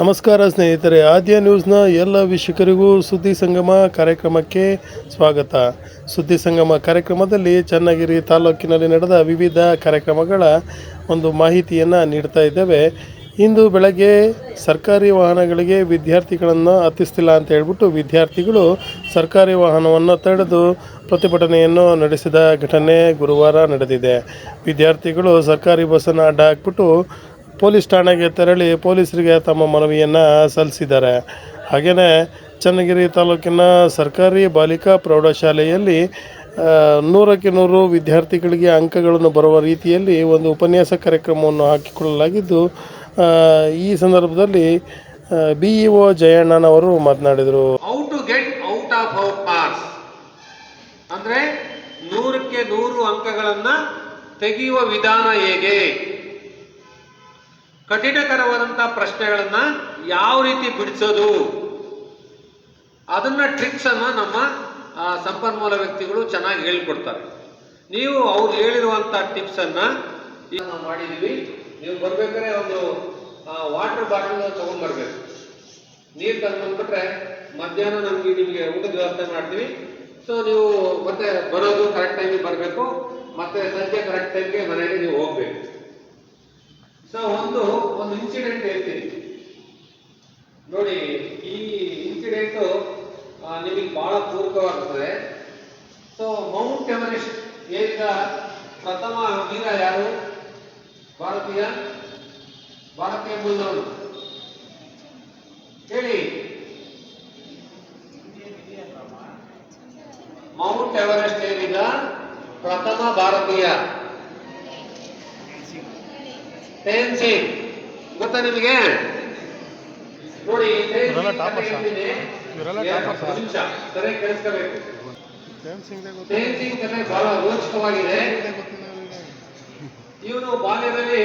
ನಮಸ್ಕಾರ ಸ್ನೇಹಿತರೆ, ಆದ್ಯ ನ್ಯೂಸ್ನ ಎಲ್ಲ ವೀಕ್ಷಕರಿಗೂ ಸುದ್ದಿ ಸಂಗಮ ಕಾರ್ಯಕ್ರಮಕ್ಕೆ ಸ್ವಾಗತ. ಸುದ್ದಿ ಸಂಗಮ ಕಾರ್ಯಕ್ರಮದಲ್ಲಿ ಚನ್ನಗಿರಿ ತಾಲೂಕಿನಲ್ಲಿ ನಡೆದ ವಿವಿಧ ಕಾರ್ಯಕ್ರಮಗಳ ಒಂದು ಮಾಹಿತಿಯನ್ನು ನೀಡ್ತಾ ಇದ್ದೇವೆ. ಇಂದು ಬೆಳಗ್ಗೆ ಸರ್ಕಾರಿ ವಾಹನಗಳಿಗೆ ವಿದ್ಯಾರ್ಥಿಗಳನ್ನು ಹತ್ತಿಸ್ತಿಲ್ಲ ಅಂತ ಹೇಳ್ಬಿಟ್ಟು ವಿದ್ಯಾರ್ಥಿಗಳು ಸರ್ಕಾರಿ ವಾಹನವನ್ನು ತಡೆದು ಪ್ರತಿಭಟನೆಯನ್ನು ನಡೆಸಿದ ಘಟನೆ ಗುರುವಾರ ನಡೆದಿದೆ. ವಿದ್ಯಾರ್ಥಿಗಳು ಸರ್ಕಾರಿ ಬಸ್ಸನ್ನು ಅಡ್ಡ ಹಾಕ್ಬಿಟ್ಟು ಪೊಲೀಸ್ ಠಾಣೆಗೆ ತೆರಳಿ ಪೊಲೀಸರಿಗೆ ತಮ್ಮ ಮನವಿಯನ್ನು ಸಲ್ಲಿಸಿದ್ದಾರೆ. ಹಾಗೆಯೇ ಚನ್ನಗಿರಿ ತಾಲೂಕಿನ ಸರ್ಕಾರಿ ಬಾಲಿಕಾ ಪ್ರೌಢಶಾಲೆಯಲ್ಲಿ ನೂರಕ್ಕೆ ನೂರು ವಿದ್ಯಾರ್ಥಿಗಳಿಗೆ ಅಂಕಗಳನ್ನು ಬರುವ ರೀತಿಯಲ್ಲಿ ಒಂದು ಉಪನ್ಯಾಸ ಕಾರ್ಯಕ್ರಮವನ್ನು ಹಾಕಿಕೊಳ್ಳಲಾಗಿದ್ದು ಈ ಸಂದರ್ಭದಲ್ಲಿ ಬಿ ಇ ಒ ಜಯಣ್ಣನವರು ಮಾತನಾಡಿದರು. How to get out of our marks ಅಂದ್ರೆ ನೂರಕ್ಕೆ ನೂರು ಅಂಕಗಳನ್ನು ತೆಗೆಯುವ ವಿಧಾನ ಹೇಗೆ? ಕಠಿಣಕರವಾದಂಥ ಪ್ರಶ್ನೆಗಳನ್ನ ಯಾವ ರೀತಿ ಬಿಡಿಸೋದು? ಅದನ್ನ ಟ್ರಿಕ್ಸ್ ಅನ್ನ ನಮ್ಮ ಸಂಪನ್ಮೂಲ ವ್ಯಕ್ತಿಗಳು ಚೆನ್ನಾಗಿ ಹೇಳ್ಕೊಡ್ತಾರೆ. ನೀವು ಅವ್ರು ಹೇಳಿರುವಂತ ಟಿಪ್ಸ್ ಅನ್ನ ಮಾಡಿದೀವಿ ನೀವು ಬರ್ಬೇಕಾದ್ರೆ ಒಂದು ವಾಟರ್ ಬಾಟಲ್ ತಗೊಂಡ್ ಬರ್ಬೇಕು ನೀರು ತಂದು ಬಂದ್ಬಿಟ್ರೆ ಮಧ್ಯಾಹ್ನ ನಮ್ಗೆ ನಿಮಗೆ ಊಟದ ವ್ಯವಸ್ಥೆ ಮಾಡ್ತೀವಿ. ಸೊ ನೀವು ಮತ್ತೆ ಬರೋದು ಕರೆಕ್ಟ್ ಟೈಮಿಗೆ ಬರಬೇಕು. ಮತ್ತೆ ಸಂಜೆ ಕರೆಕ್ಟ್ ಟೈಮ್ಗೆ ಮನೆಗೆ ನೀವು ಹೋಗ್ಬೇಕು. ಸೊ ಒಂದು ಒಂದು ಇನ್ಸಿಡೆಂಟ್ ಹೇಳ್ತೀನಿ. ನೋಡಿ, ಈ ಇನ್ಸಿಡೆಂಟು ನಿಮಗೆ ಬಹಳ ಪೂರಕವಾಗುತ್ತದೆ ಸೊ ಮೌಂಟ್ ಎವರೆಸ್ಟ್ ಏರಿದ ಪ್ರಥಮ ವೀರ ಯಾರು? ಭಾರತೀಯ? ಭಾರತೀಯ ಮೂಲದವನು ಹೇಳಿ ಮೌಂಟ್ ಎವರೆಸ್ಟ್ ಏರಿದ ಪ್ರಥಮ ಭಾರತೀಯ ತೇನ್ ಸಿಂಗ್ ಗೊತ್ತಾ ನಿಮಗೆ? ನೋಡಿ ಇವರೆಲ್ಲ ಟಾಪರ್ಸ್ ಕಥೆ ಹೇಳ್ತೀನಿ. ಎರಡು ನಿಮಿಷ ಸರಿಯಾಗಿ ಕೇಳಿಸ್ಕೋಬೇಕು ತೇನ್ ಸಿಂಗ್ ಕಥೆ ಬಹಳ ರೋಚಕವಾಗಿದೆ. ಇವನು ಬಾಲ್ಯದಲ್ಲಿ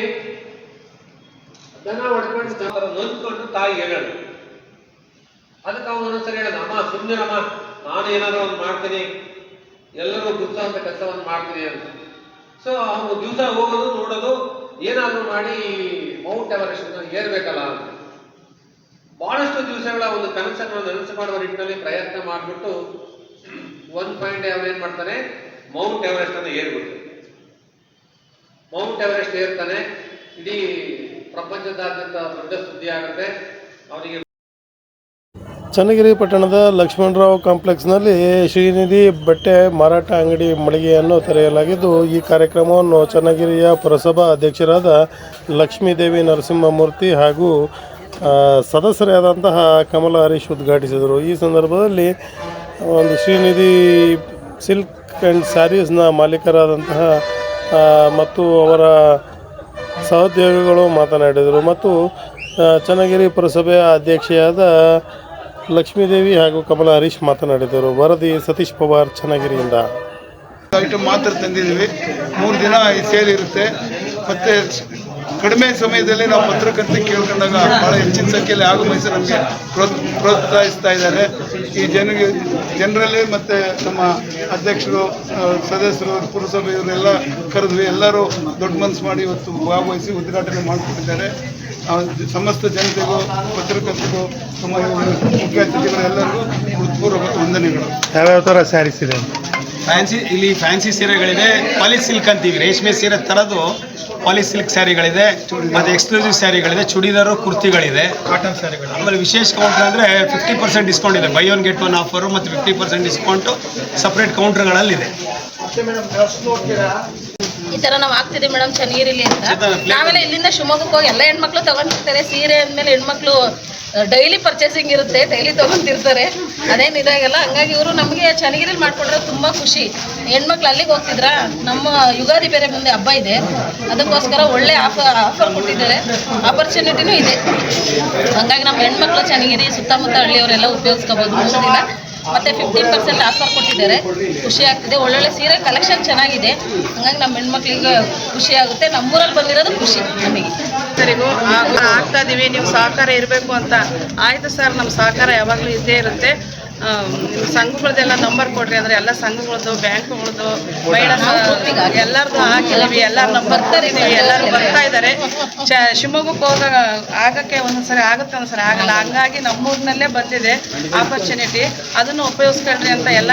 ದನ ಹೊಡ್ಕೊಂಡು ನೊಂದ್ಕೊಂಡು ತಾಯಿ ಹೇಳೋದು. ಅದಕ್ಕೆ ಅವನು ಒಂದೊಂದ್ಸರಿ ಹೇಳೋದು ಅಮ್ಮ ಸುಮ್ಮನಿರಮ್ಮ ನಾನು ಏನಾದ್ರು ಒಂದು ಮಾಡ್ತೀನಿ. ಎಲ್ಲರೂ ಅಂತ ಕೆಲಸವನ್ನು ಮಾಡ್ತೀನಿ ಅಂತ. ಸೊ ಅವನು ದಿವಸ ಹೋಗೋದು ನೋಡೋದು ಏನಾದರೂ ಮಾಡಿ ಮೌಂಟ್ ಎವರೆಸ್ಟ್ ಏರ್ಬೇಕಲ್ಲ ಅಂತ. ಬಹಳಷ್ಟು ದಿವಸಗಳ ಒಂದು ಕನಸನ್ನು ನನಸು ಮಾಡುವ ನಿಟ್ಟಿನಲ್ಲಿ ಪ್ರಯತ್ನ ಮಾಡಿಬಿಟ್ಟು ಒನ್ ಪಾಯಿಂಟ್ ಅವನೇನ್ ಮಾಡ್ತಾನೆ? ಮೌಂಟ್ ಎವರೆಸ್ಟ್ ಅನ್ನು ಏರ್ಬಿಡ್ತಾನೆ. Mount Everest ಏರ್ತಾನೆ. ಇಡೀ ಪ್ರಪಂಚದಾದ್ಯಂತ ದೊಡ್ಡ ಸುದ್ದಿ ಆಗುತ್ತೆ. ಅವನಿಗೆ ಚನ್ನಗಿರಿ ಪಟ್ಟಣದ ಲಕ್ಷ್ಮಣರಾವ್ ಕಾಂಪ್ಲೆಕ್ಸ್ನಲ್ಲಿ ಶ್ರೀನಿಧಿ ಬಟ್ಟೆ ಮಾರಾಟ ಅಂಗಡಿ ಮಳಿಗೆಯನ್ನು ತೆರೆಯಲಾಗಿದ್ದು, ಈ ಕಾರ್ಯಕ್ರಮವನ್ನು ಚನ್ನಗಿರಿಯ ಪುರಸಭಾ ಅಧ್ಯಕ್ಷರಾದ ಲಕ್ಷ್ಮೀದೇವಿ ನರಸಿಂಹಮೂರ್ತಿ ಹಾಗೂ ಸದಸ್ಯರಾದಂತಹ ಕಮಲ ಹರೀಶ್ ಉದ್ಘಾಟಿಸಿದರು. ಈ ಸಂದರ್ಭದಲ್ಲಿ, ಒಂದು ಶ್ರೀನಿಧಿ ಸಿಲ್ಕ್ ಆ್ಯಂಡ್ ಸ್ಯಾರೀಸ್ನ ಮಾಲೀಕರಾದಂತಹ ಮತ್ತು ಅವರ ಸಹೋದ್ಯೋಗಿಗಳು ಮಾತನಾಡಿದರು. ಮತ್ತು ಚನ್ನಗಿರಿ ಪುರಸಭೆಯ ಅಧ್ಯಕ್ಷೆಯಾದ ಲಕ್ಷ್ಮೀದೇವಿ ಹಾಗೂ ಕಮಲ ಹರೀಶ್ ಮಾತನಾಡಿದರು. ವರದಿ ಸತೀಶ್ ಪವಾರ್, ಚನ್ನಗಿರಿಯಿಂದ. ಐಟಮ್ ಮಾತ್ರ ತಂದಿದ್ದೀವಿ. ಮೂರು ದಿನ ಈ ಸೇಲ್ ಇರುತ್ತೆ. ಮತ್ತೆ ಕಡಿಮೆ ಸಮಯದಲ್ಲಿ ನಾವು ಪತ್ರಕರ್ತೆ ಕೇಳ್ಕೊಂಡಾಗ ಭಾಳ ಹೆಚ್ಚಿನ ಸಂಖ್ಯೆಯಲ್ಲಿ ಆಗಮಿಸಿ ನಮಗೆ ಪ್ರೋತ್ ಪ್ರೋತ್ಸಾಹಿಸ್ತಾ ಇದ್ದಾರೆ. ಈ ಜನಗೆ ಜನರಲ್ಲಿ ಮತ್ತು ನಮ್ಮ ಅಧ್ಯಕ್ಷರು ಸದಸ್ಯರು, ಪುರಸಭೆಯವರೆಲ್ಲ ಕರೆದ್ವಿ ಎಲ್ಲರೂ ದೊಡ್ಡ ಮನಸ್ಸು ಮಾಡಿ ಇವತ್ತು ಭಾಗವಹಿಸಿ ಉದ್ಘಾಟನೆ ಮಾಡಿಕೊಟ್ಟಿದ್ದಾರೆ. ಸಮಸ್ತ ಜನತೆಗೂ ಪತ್ರಕರ್ತರಿಗೂ ನಮ್ಮ ಮುಖ್ಯ ಅತಿಥಿಗಳು ಎಲ್ಲರಿಗೂ ಹೃತ್ಪೂರ್ವಕ ವಂದನೆಗಳು. ಯಾವ್ಯಾವ ಥರ ಸ್ಯಾರೀಸ್ ಇದೆ? ಫ್ಯಾನ್ಸಿ ಇಲ್ಲಿ ಫ್ಯಾನ್ಸಿ ಸೀರೆಗಳಿದೆ. ಪಾಲಿಸ್ ಸಿಲ್ಕ್ ಅಂತೀವಿ. ರೇಷ್ಮೆ ಸೀರೆ ತರದು ಪಾಲಿಸ್ ಸಿಲ್ಕ್ ಸ್ಯಾರಿಗಳಿದೆ. ಮತ್ತು ಎಕ್ಸ್ಕ್ಲೂಸಿವ್ ಸ್ಯಾರಿಗಳಿದೆ. ಚುಡಿದಾರು ಕುರ್ತಿಗಳಿದೆ. ಕಾಟನ್ ಸ್ಯಾರಿಗಳು. ಆಮೇಲೆ ವಿಶೇಷ ಕೌಂಟರ್ ಅಂದರೆ ಫಿಫ್ಟಿ ಪರ್ಸೆಂಟ್ ಡಿಸ್ಕೌಂಟ್ ಇದೆ. Buy one get one offer ಮತ್ತು ಫಿಫ್ಟಿ ಪರ್ಸೆಂಟ್ ಡಿಸ್ಕೌಂಟು ಸಪ್ರೇಟ್ ಕೌಂಟರ್ಗಳಲ್ಲಿದೆ ಈ ತರ ನಾವು ಆಗ್ತಿದೆ ಮೇಡಮ್ ಚನ್ನಗಿರಿಲಿ ಅಂತ. ನಾವೆಲ್ಲ ಇಲ್ಲಿಂದ ಶಿವಮೊಗ್ಗಕ್ಕೆ ಹೋಗಿ ಎಲ್ಲ ಹೆಣ್ಮಕ್ಳು ತಗೊಂಡಿರ್ತಾರೆ ಸೀರೆ ಅಂದ್ಮೇಲೆ ಹೆಣ್ಮಕ್ಳು ಡೈಲಿ ಪರ್ಚೇಸಿಂಗ್ ಇರುತ್ತೆ ಡೈಲಿ ತಗೊಂಡಿರ್ತಾರೆ. ಅದೇನು ಇದಾಗಲ್ಲ ಹಂಗಾಗಿ ಇವರು ನಮಗೆ ಚನ್ನಗಿರಿಲಿ ಮಾಡ್ಕೊಂಡ್ರೆ ತುಂಬಾ ಖುಷಿ. ಹೆಣ್ಮಕ್ಳು ಅಲ್ಲಿಗೆ ಹೋಗ್ತಿದ್ರ? ನಮ್ಮ ಯುಗಾದಿ ಬೇರೆ ಮುಂದೆ ಹಬ್ಬ ಇದೆ. ಅದಕ್ಕೋಸ್ಕರ ಒಳ್ಳೆ ಆಫರ್ ಆಫರ್ ಕೊಟ್ಟಿದ್ದಾರೆ. ಆಪರ್ಚುನಿಟಿನೂ ಇದೆ. ಹಂಗಾಗಿ ನಮ್ಮ ಹೆಣ್ಮಕ್ಳು ಚನ್ನಗಿರಿ ಸುತ್ತಮುತ್ತ ಹಳ್ಳಿಯವರೆಲ್ಲ ಉಪಯೋಗಿಸ್ಕೋಬೋದು. ಮೂರು ದಿನ ಮತ್ತೆ ಫಿಫ್ಟೀನ್ ಪರ್ಸೆಂಟ್ ಆಫರ್ ಕೊಟ್ಟಿದ್ದಾರೆ. ಖುಷಿ ಆಗ್ತಿದೆ. ಒಳ್ಳೊಳ್ಳೆ ಸೀರೆ ಕಲೆಕ್ಷನ್ ಚೆನ್ನಾಗಿದೆ. ಹಂಗಾಗಿ ನಮ್ಮ ಹೆಣ್ಮಕ್ಳಿಗೆ ಖುಷಿ ಆಗುತ್ತೆ. ನಮ್ಮೂರಲ್ಲಿ ಬಂದಿರೋದು ಖುಷಿ ನಮಗೆ. ಸರಿಗೂ ಆಗ್ತಾ ಇದೀವಿ. ನೀವು ಸಹಕಾರ ಇರಬೇಕು ಅಂತ. ಆಯ್ತು ಸರ್ ನಮ್ಮ ಸಹಕಾರ ಯಾವಾಗಲೂ ಇದ್ದೇ ಇರುತ್ತೆ. ಸಂಘಗಳದೆಲ್ಲ ನಂಬರ್ ಕೊಡ್ರಿ ಅಂದ್ರೆ ಎಲ್ಲ ಸಂಘಗಳದ್ದು, ಬ್ಯಾಂಕ್ಗಳದ್ದು, ಮಹಿಳಾ ಸ- ಎಲ್ಲರದು ಹಾಕಿದೀವಿ, ಎಲ್ಲರ ನಂಬರ್ ಕೊಟ್ಟಿದ್ದೀವಿ ಎಲ್ಲರೂ ಬರ್ತಾ ಇದ್ದಾರೆ ಶಿವಮೊಗ್ಗಕ್ಕೆ ಹೋದಾಗ ಆಗಕ್ಕೆ ಒಂದೊಂದ್ಸರಿ ಆಗುತ್ತೆ ಒಂದ್ಸರಿ ಆಗಲ್ಲ. ಹಂಗಾಗಿ ನಮ್ಮೂರಿನಲ್ಲೇ ಬಂದಿದೆ ಆಪರ್ಚುನಿಟಿ ಅದನ್ನು ಉಪಯೋಗಿಸ್ಕೊಳ್ರಿ ಅಂತ ಎಲ್ಲ